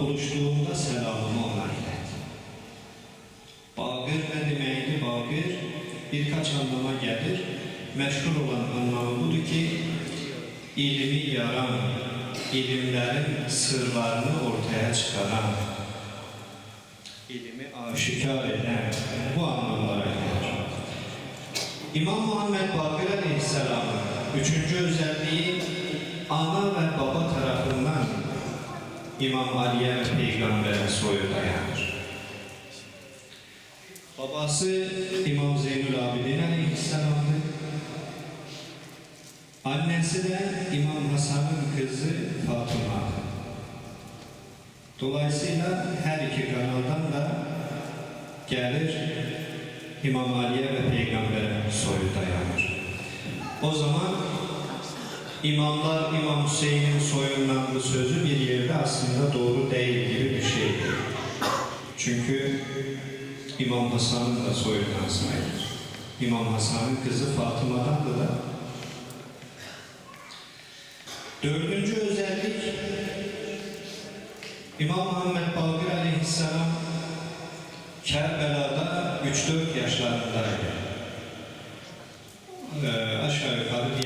buluştuğumda selamımı ona ilet. Bağır deməkdir? Bağır birkaç anlama gelir. Meşhur olan anlamı budur ki ilmi yaran, ilimlerin sırlarını ortaya çıkaran, ilmi aşikar eden bu anlamlara gelir. İmam Muhammed Bakır Aleyhisselam'ın üçüncü özelliği ana ve baba İmam Ali'ye ve Peygamber'e soyu dayanır. Babası İmam Zeynül Abidin Aleyhisselam'dı. Annesi de İmam Hasan'ın kızı Fatıma'dı. Dolayısıyla her iki kanaldan da gelir İmam Ali'ye ve Peygamber'e soyu dayanır. O zaman imamlar İmam Hüseyin'in soyundan bu sözü bir aslında doğru değil gibi bir şeydir. Çünkü İmam Hasan'ın da soyundan sayılır. İmam Hasan'ın kızı Fatıma'dan da Dördüncü özellik İmam Muhammed Bakır Aleyhisselam Kerbela'da 3-4 yaşlarındaydı. Ee, aşağı yukarı